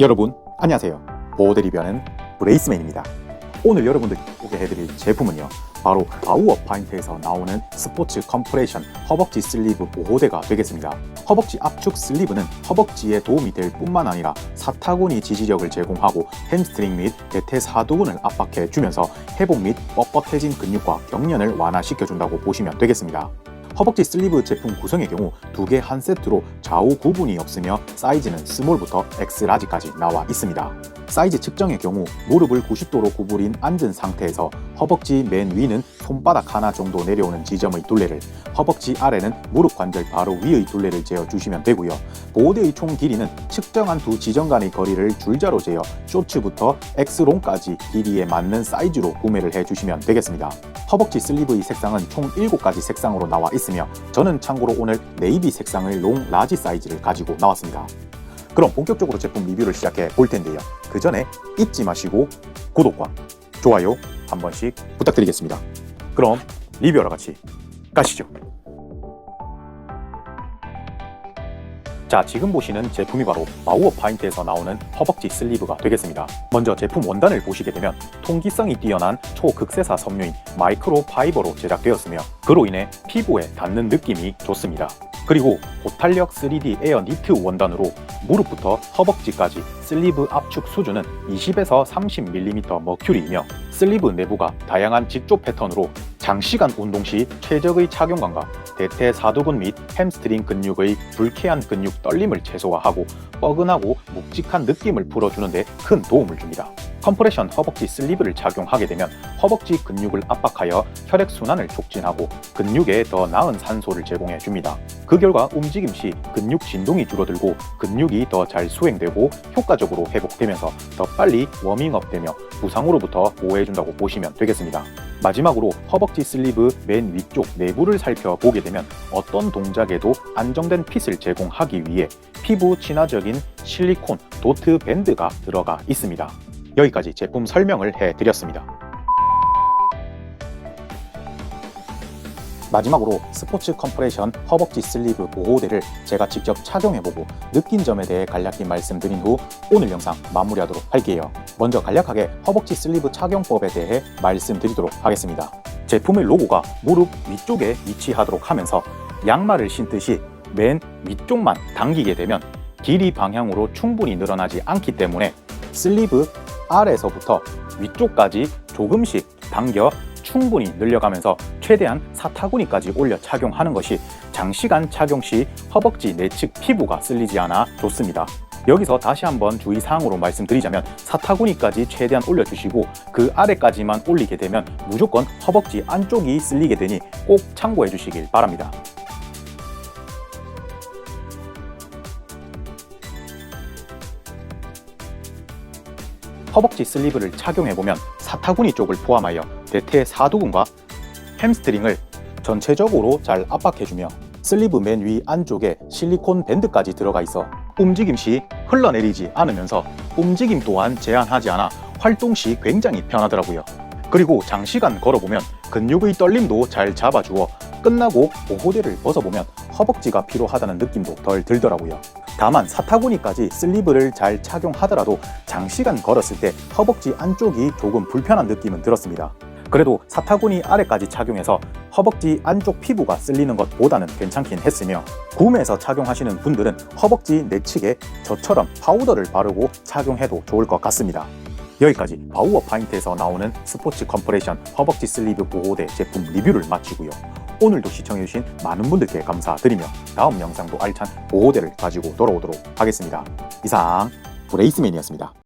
여러분 안녕하세요. 보호대 리뷰하는 브레이스맨입니다. 오늘 여러분들께 소개해드릴 제품은요 바로 아우어 파인트에서 나오는 스포츠 컴프레션 허벅지 슬리브 보호대가 되겠습니다. 허벅지 압축 슬리브는 허벅지에 도움이 될 뿐만 아니라 사타구니 지지력을 제공하고 햄스트링 및 대퇴사두근을 압박해 주면서 회복 및 뻣뻣해진 근육과 경련을 완화시켜준다고 보시면 되겠습니다 허벅지 슬리브 제품 구성의 경우 두 개 한 세트로 좌우 구분이 없으며 사이즈는 스몰부터 엑스라지까지 나와 있습니다. 사이즈 측정의 경우 무릎을 90도로 구부린 앉은 상태에서 허벅지 맨 위는 손바닥 하나 정도 내려오는 지점의 둘레를 허벅지 아래는 무릎 관절 바로 위의 둘레를 재어 주시면 되고요. 보호대의 총 길이는 측정한 두 지점 간의 거리를 줄자로 재어 쇼츠부터 X롱까지 길이에 맞는 사이즈로 구매를 해 주시면 되겠습니다. 허벅지 슬리브의 색상은 총 7가지 색상으로 나와 있으며 저는 참고로 오늘 네이비 색상의 롱 라지 사이즈를 가지고 나왔습니다. 그럼 본격적으로 제품 리뷰를 시작해 볼 텐데요. 그 전에 잊지 마시고 구독과 좋아요 한 번씩 부탁드리겠습니다. 그럼 리뷰하러 같이 가시죠. 자, 지금 보시는 제품이 바로 마우어 파인트에서 나오는 허벅지 슬리브가 되겠습니다. 먼저 제품 원단을 보시게 되면 통기성이 뛰어난 초극세사 섬유인 마이크로 파이버로 제작되었으며 그로 인해 피부에 닿는 느낌이 좋습니다. 그리고 고탄력 3D 에어 니트 원단으로 무릎부터 허벅지까지 슬리브 압축 수준은 20에서 30mm 머큐리이며 슬리브 내부가 다양한 직조 패턴으로 장시간 운동 시 최적의 착용감과 대퇴 사두근 및 햄스트링 근육의 불쾌한 근육 떨림을 최소화하고 뻐근하고 묵직한 느낌을 풀어주는 데 큰 도움을 줍니다. 컴프레션 허벅지 슬리브를 착용하게 되면 허벅지 근육을 압박하여 혈액 순환을 촉진하고 근육에 더 나은 산소를 제공해 줍니다. 그 결과 움직임 시 근육 진동이 줄어들고 근육이 더 잘 수행되고 효과적으로 회복되면서 더 빨리 워밍업 되며 부상으로부터 보호해준다고 보시면 되겠습니다. 마지막으로 허벅지 슬리브 맨 위쪽 내부를 살펴보게 되면 어떤 동작에도 안정된 핏을 제공하기 위해 피부 친화적인 실리콘 도트 밴드가 들어가 있습니다. 여기까지 제품 설명을 해드렸습니다. 마지막으로 스포츠 컴프레션 허벅지 슬리브 보호대를 제가 직접 착용해보고 느낀 점에 대해 간략히 말씀드린 후 오늘 영상 마무리하도록 할게요. 먼저 간략하게 허벅지 슬리브 착용법에 대해 말씀드리도록 하겠습니다. 제품의 로고가 무릎 위쪽에 위치하도록 하면서 양말을 신듯이 맨 위쪽만 당기게 되면 길이 방향으로 충분히 늘어나지 않기 때문에 슬리브 아래서부터 위쪽까지 조금씩 당겨 충분히 늘려가면서 최대한 사타구니까지 올려 착용하는 것이 장시간 착용 시 허벅지 내측 피부가 쓸리지 않아 좋습니다. 여기서 다시 한번 주의사항으로 말씀드리자면 사타구니까지 최대한 올려주시고 그 아래까지만 올리게 되면 무조건 허벅지 안쪽이 쓸리게 되니 꼭 참고해 주시길 바랍니다. 허벅지 슬리브를 착용해보면 사타구니 쪽을 포함하여 대퇴 사두근과 햄스트링을 전체적으로 잘 압박해주며 슬리브 맨 위 안쪽에 실리콘 밴드까지 들어가 있어 움직임 시 흘러내리지 않으면서 움직임 또한 제한하지 않아 활동 시 굉장히 편하더라고요. 그리고 장시간 걸어보면 근육의 떨림도 잘 잡아주어 끝나고 보호대를 벗어보면 허벅지가 피로하다는 느낌도 덜 들더라고요. 다만 사타구니까지 슬리브를 잘 착용하더라도 장시간 걸었을 때 허벅지 안쪽이 조금 불편한 느낌은 들었습니다. 그래도 사타구니 아래까지 착용해서 허벅지 안쪽 피부가 쓸리는 것보다는 괜찮긴 했으며 구매해서 착용하시는 분들은 허벅지 내측에 저처럼 파우더를 바르고 착용해도 좋을 것 같습니다. 여기까지 바우어 파인트에서 나오는 스포츠 컴프레션 허벅지 슬리브 보호대 제품 리뷰를 마치고요. 오늘도 시청해주신 많은 분들께 감사드리며 다음 영상도 알찬 보호대를 가지고 돌아오도록 하겠습니다. 이상 브레이스맨이었습니다.